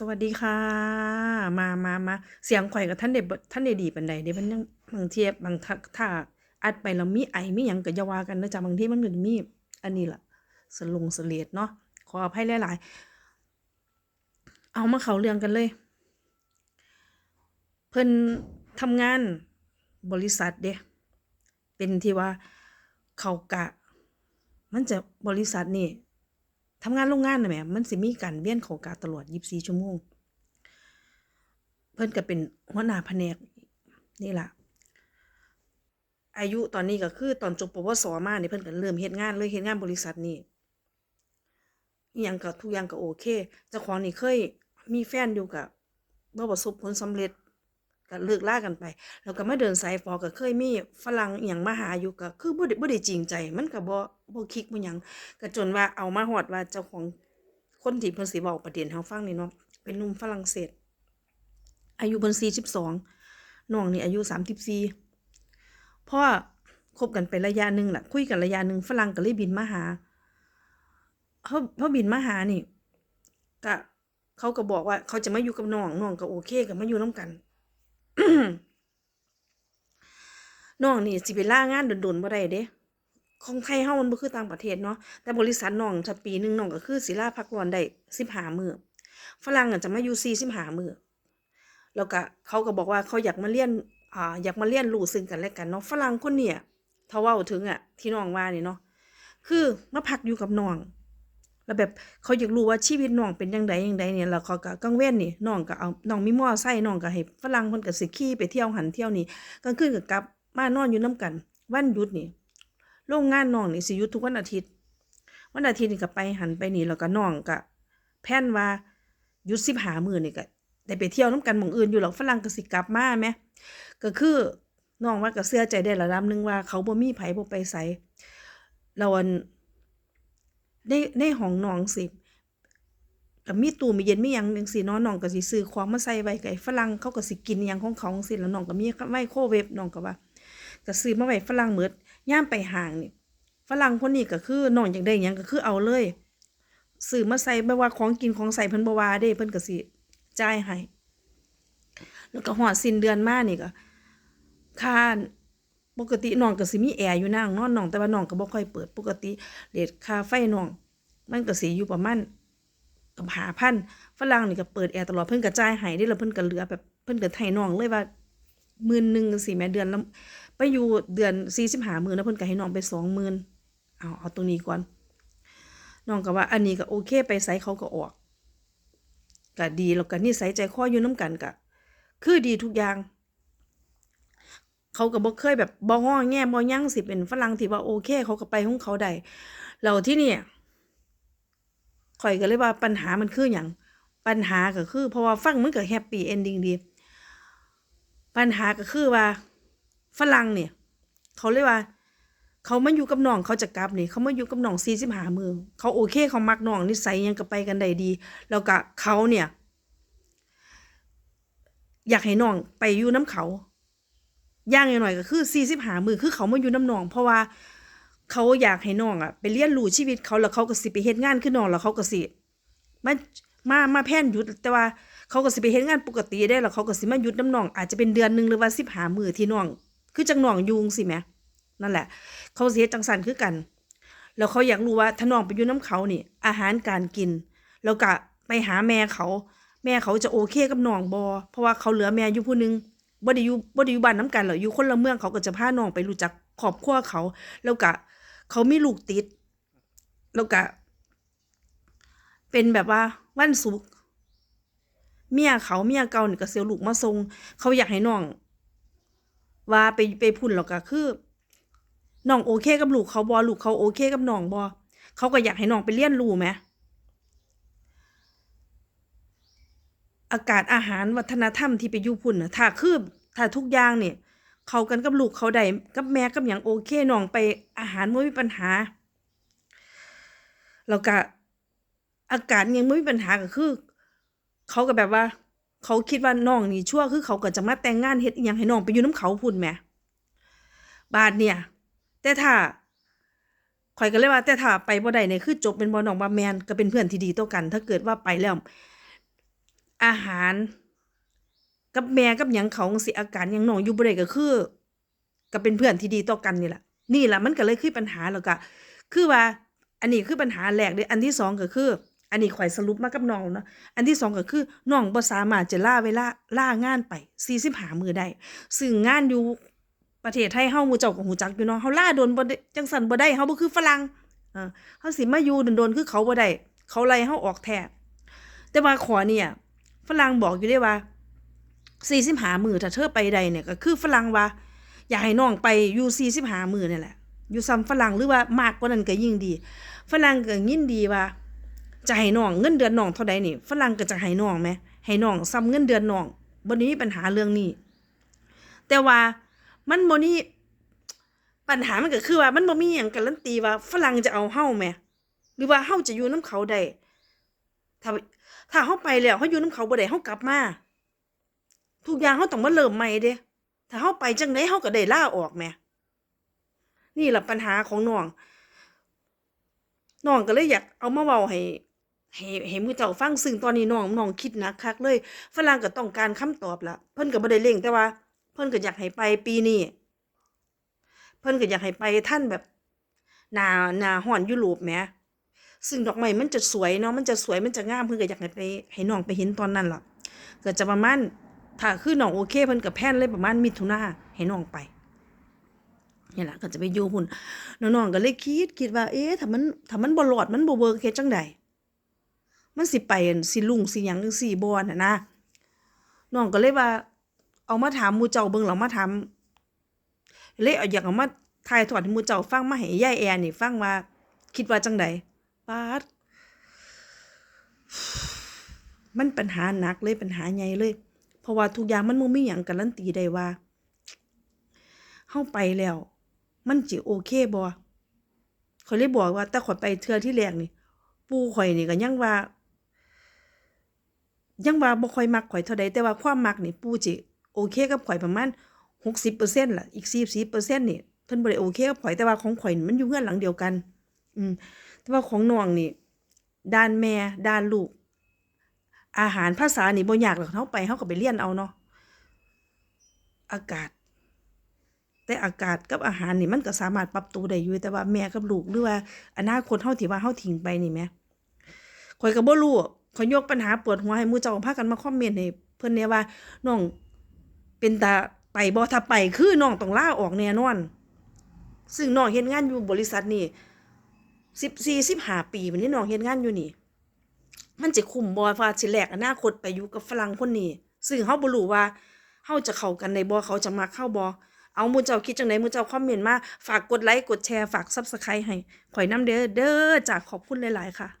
สวัสดีค่ะ มามามาเสียงข่อยกับท่านได้บ่ท่านได้ดีปานใดเด้มันยังบางเทียบางทักถ้าอัดไปแล้วมีไอมีหยังก็อย่าว่ากันเด้อจ้ะบางทีมันก็มีอันนี้ล่ะสลงสเลดเนาะขออภัยหลายๆ เอามาเขาเรื่องกันเลย เพิ่นทำงานบริษัทเด้เป็นที่ว่าเขากะ มันจะบริษัทนี่ ทำงานโรงงานน่ะแหมมันสิมีการเวียนเขากะตลอด24ชั่วโมง เพิ่นก็เป็นหัวหน้าแผนกนี่ล่ะ อายุตอนนี้ก็คือตอนจบปวสมาเนี่เพิ่นก็เริ่มเฮ็ดงานเลยเฮ็ดงานบริษัทนี่อิหยังก็ทุกอย่างก็โอเคเจ้าของนี่เคยมีแฟนอยู่ก็บ่ประสบผลสำเร็จ ก็เลิกล่ากันไป แล้วก็มาเดินสายฝอก็เคยมีฝรั่งอิหยังมาหาอยู่ก็คือบ่ได้บ่ได้จริงใจ มันก็บ่บ่คลิกบ่หยังก็จนว่าเอามาฮอดว่าเจ้าของคนที่เพิ่นสิเว้าประเด็นเราฟังนี่เนาะเป็นหนุ่มฝรั่งเศส อายุเพิ่น42น้องนี่อายุ34พ่อคบกันไประยะหนึ่งล่ะ คุยกันระยะหนึ่งฝรั่งก็เลยบินมาหาเขาพอบินมาหานี่ก็เขาก็บอกว่าเขาจะมาอยู่กับน้องน้องก็โอเคก็มาอยู่นํกัน น้องนี่สิไปล่างานโดนๆบ่ได้เด้ของไทยเฮามันบ่คือต่างประเทศเนาะแต่บริษัทน้องถ้าปีหนึงน้องก็คือสิลาพักร้อนได้15มือฝรั่งอะจะมาอยู่45มือแล้วก็เขาก็บอกว่าเขาอยากมาเรียนอ่าอยากมาเรียนรู้ซึ่งกันและกันเนาะฝรั่งคนเนี่ยถ้าเว้าถึงอะที่น้องว่านี่เนาะคือมาพักอยู่กับน้อง แล้วแบบเขาอยากรู้ว่าชีวิตน้องเป็นจังไดจังไดเนี่ยแล้วเขาก็กลางเว้นนี่น้องก็เอาน้องมีมอไซค์น้องก็ให้ฝรั่งเพิ่นก็สิขี่ไปเที่ยวหันเที่ยวนี่กลางคืนก็กลับมานอนอยู่นํกัน วันหยุดนี่โรงงานน้องนี่สิหยุดทุกวันอาทิตย์ วันอาทิตย์นี่ก็ไปหันไปนี่แล้วก็น้องก็แพลนว่าหยุด15มื้อนี่ก็ได้ไปเที่ยวนํกันหมองอื่นอยู่หรอกฝรั่งก็สิกลับมาแหมก็คือน้องว่าก็เชื่อใจได้ระดับหนึงว่าเขาบ่มีไผบ่ไปไสแล้วอัน ในในห้องน้องสิก็มีตู้มีเย็นมีหยังจังซี่เนาะน้องก็สิซื้อของมาใส่ไว้ไก็ให้ฝรั่งเขาก็สิกินอิหยังของเขาจังซี่แล้วน้องก็มีไมโครเวฟน้องก็ว่าก็ซื้อมาไว้ฝรั่งหมดย่ามไปห้างนี่ฝรั่งคนนี้ก็คือน้องอยากได้หยังก็คือเอาเลยซื้อมาใส่บ่ว่าของกินของใส่เพิ่นบ่ว่าเด้เพิ่นก็สิจ่ายให้แล้วก็ฮอดสิ้นเดือนมานี่ก็ค่า ปกติน้องก็สิมีแอร์อยู่นางนอนน้องแต่ว่าน้องก็บ่ค่อยเปิดปกติเรทค่าไฟน้องมันก็สิอยู่ประมาณกับ5,000ฝรั่งนี่ก็เปิดแอร์ตลอดเพิ่นก็จ่ายให้เด้แล้วเพิ่นก็เหลือแบบเพิ่นก็ให้น้องเลยว่าหมื่นหนึ่งจังซี้แหมเดือนละไปอยู่เดือน45มื้อแล้วเพิ่นก็ให้น้องไป20,000เอาเอาตรงนี้ก่อนน้องก็ว่าอันนี้ก็โอเคไปไสเขาก็ออกก็ดีแล้วก็นิสัยใจคออยู่นํกันก็คือดีทุกอย่าง เขาก็บ่เคยแบบบ่ง้อแงบ่ยั่งสิเป็นฝรั่งที่ว่าโอเค เขาก็ไปของเขาได้แล้วที่นี่ข้อยก็เลยว่าปัญหามันคือหยังปัญหาก็คือ เพราะว่าฟังมันก็แฮปปี้เอนดิ้งดี ปัญหาก็คือว่าฝรั่งเนี่ย เขาเลยว่าเขามาอยู่กับน้องเขาจะกลับนี่เขามาอยู่กับน้อง45มื้อเขาโอเคเขามักน้องนิสัยยังก็ไปกันได้ดี แล้วก็เขาเนี่ย อยากให้น้องไปอยู่นํเขา อย่างหน้อยก็คือ45มื้อคือเขามาอยู่น้ำนอง เพราะว่าเขาอยากให้น้องอะไปเรียนรู้ชีวิตเขาแล้วเขาก็สิไปเฮ็ดงานคือน้องแล้วเขาก็สิมามามาแพลนหยุดแต่ว่าเขาก็สิไปเฮ็ดงานปกติได้แล้วเขาก็สิมาหยุดน้ำน้อง อาจจะเป็นเดือนหนึ่งหรือว่า15มื้อที่น้อง คือจังน้องยู่จังซี้แหมนั่นแหละ เขาเฮ็ดจังซั่นคือกัน แล้วเขาอยากรู้ว่าถ้าน้องไปอยู่น้ำเขานี่ อาหารการกิน แล้วก็ไปหาแม่เขา แม่เขาจะโอเคกับน้องบ่เพราะว่าเขาเหลือแม่อยู่ผู้หนึง บ่ได้อยู่บ่ได้อยู่บ้านน้ำกันหรอกอยู่คนละเมืองเขาก็จะพาน้องไปรู้จักครอบครัวเขา แล้วก็เขามีลูกติด แล้วก็เป็นแบบว่าวันศุกร์เมียเขาเมียเก่านี่ก็สิเอาลูกมาส่งเขาอยากให้น้อง ว่าไปไปพุ่นแล้วก็คือน้องโอเคกับลูกเขาบ่ลูกเขาโอเคกับน้องบ่เขาก็อยากให้น้องไปเรียนรู้แหม อากาศอาหารวัฒนธรรมที่ไปอยู่พุ่นน่ะถ้าคือถ้าทุกอย่างเนี่ย เขากันกับลูกเขาได้กับแม่กับหยังโอเคน้องไปอาหารบ่มีปัญหา แล้วก็อากาศยังบ่มีปัญหาก็คือ เขาก็แบบว่า เขาคิดว่าน้องนี่ชั่วคือเขาก็จะมาแต่งงานเฮ็ดอิหยังให้น้องไปอยู่น้ำเขาพุ่นแหมบาดเนี่ย แต่ถ้าข้อยก็เลยว่าแต่ถ้าไปบ่ได้นี่ยคือจบแม่นบ่น้องว่แมนก็เป็นเพื่อนที่ดีต่อกัน ถ้าเกิดว่าไปแล้ว อาหาร กับแม่กับหยังเขาสิอาการยังน้องอยู่บ่ได้ก็คือ ก็เป็นเพื่อนที่ดีต่อกันนี่แหละนี่แหละมันก็เลยคือปัญหาแล้วก็คือว่า อันนี้คือปัญหาแรกเด้อันที่สองก็คือ อันนี้ข่อยสรุปมากับน้องเนาะอันที่สองก็คือน้องบ่สามารถจะล่าเวลาล่างานไป45มื้อได้ซึ่งงานอยู่ประเทศไทยเฮาหมู่เจ้าก็ฮู้จักอยู่เนาะเฮาล่าโดนบ่จังซั่นบ่ได้เฮาบ่คือฝรั่งเออเฮาสิมาอยู่โดนๆคือเขาบ่ได้เขาไล่เฮาออกแท้แต่ว่าขอเนี่ย ฝรั่งบอกอยู่เด้ว่า45มื้อถ้าเธอไปได้เนี่ยก็คือฝรั่งว่า อยากให้น้องไปอยู่45มื้อนี่แหละ อยู่ซ้ำฝรั่งหรือว่ามากกว่านั้นก็ยิ่งดีฝรั่งก็ยินดีว่า จะให้น้องเงินเดือนน้องเท่าใดนี่ฝรั่งก็จะให้น้องไหมให้น้องซ้ำเงินเดือนน้องบ่ได้มีปัญหาเรื่องนี้ แต่ว่ามันบ่นี่ปัญหามันก็คือว่ามันบ่มีหยังการันตีว่าฝรั่งจะเอาเฮ้าแหมหรือว่าเฮ้าจะอยู่นํเขาได้ถ้า ถ้าเฮาไปแล้วเฮาอยู่นํเขาบ่ได้เฮากลับมาทุกอย่างเฮาต้องมาเริ่มใหม่เด้ถ้าเฮาไปจังไดเฮาก็ได้ล่าออกแหมนี่แหละปัญหาของน้องน้องก็เลยอยากเอามาเว้าให้ให้ให้มู่เจ้าฟังซึ่งตอนนี้น้องน้องคิดหนักคักเลยฝรั่งก็ต้องการคำตอบละเพิ่นก็บ่ได้เร่งแต่ว่า เพิ่นก็อยากให้ไปปีนี้เพิ่นก็อยากให้ไปท่านแบบหนาหนาร้อนยุโรปแหม ซึ่งดอกไม้มันจะสวยเนาะมันจะสวยมันจะงามเพิ่อนก็อยากให้ไปให้น้องไปเห็นตอนนั้นล่ะก็จะประมาณถ้าคือน้องโอเคเพิ่นก็แพนเลยประมาณมิถุนาให้น้องไปนี่ล่ะก็จะไปอยู่พุ่นน้องๆก็เลยคิดคิดว่า เอ๊ะถ้ามันถ้ามันบ่รอดมันบ่เวิร์กเฮ็ดจังไดมันสิไปสิลุงสิหยังจังซี่บ่น่ะนะน้องก็เลยว่า เอามาถามหมู่เจ้าเบิ่งแล้วมาถามเลยเอาอยากเอามาถ่ายทอดให้หมู่เจ้าฟังมาให้ยายแอนี่ฟังว่า คิดว่าจังได ปาดมันปัญหาหนักเลยปัญหาใหญ่เลย เพราะว่าทุกอย่างมันบ่มีหยังการันตีได้ว่าเฮาไปแล้ว มันสิโอเคบ่ข้อยเลยบอกว่า แต่ขอยไปเทือที่แรกนี่ ปูข่อยนี่ก็ยังว่า ยังว่าบ่ค่อยมักข่อยเท่าใดแต่ว่าความมักนี่ ปู่สิโอเคกับข่อยประมาณ60%ล่ะอีก40%นี่เพิ่นบ่ได้โอเคกับข่อยแต่ว่าของข่อยมันอยู่เรือนหลังเดียวกัน อืม แต่ว่าของน้องนี่ด้านแม่ด้านลูก อาหารภาษานี่บ่ยากหรอกเฮาไปเฮาก็ไปเรียนเอาเนาะอากาศ แต่อากาศกับอาหารนี่มันก็สามารถปรับตัวได้อยู่แต่ว่าแม่กับลูกหรือว่าอนาคตเฮาที่ว่าเฮาทิ้งไปนี่แหมข่อยก็บ่รู้ข่อยยกปัญหาปวดหัวให้หมู่เจ้าพากันมาคอมเมนต์ให้เพิ่นแหน่ยว่าน้องเป็นตาไปบ่ถ้าไปคือน้องต้องลาออกแน่นอน ซึ่งน้องเฮ็ดงานอยู่บริษัทนี่ สิบสี่สิบห้าปีมันนี้น้องเฮ็ดงานอยู่นี่ มันจะคุ้มบ่ฟ้าสิแลกอนาคตไปอยู่กับฝรั่งคนนี้ซึ่งเฮาบ่รู้ว่าเฮาจะเข้ากันในบ่เขาจะมาเข้าบ่เอามือเจ้าคิดจังไดหมู่เจ้าคอมเมนต์มา ฝากกดไลค์ กดแชร์ ฝาก Subscribe ให้ข่อยนำเด้อเด้อจากขอบคุณหลาย ๆ ค่ะ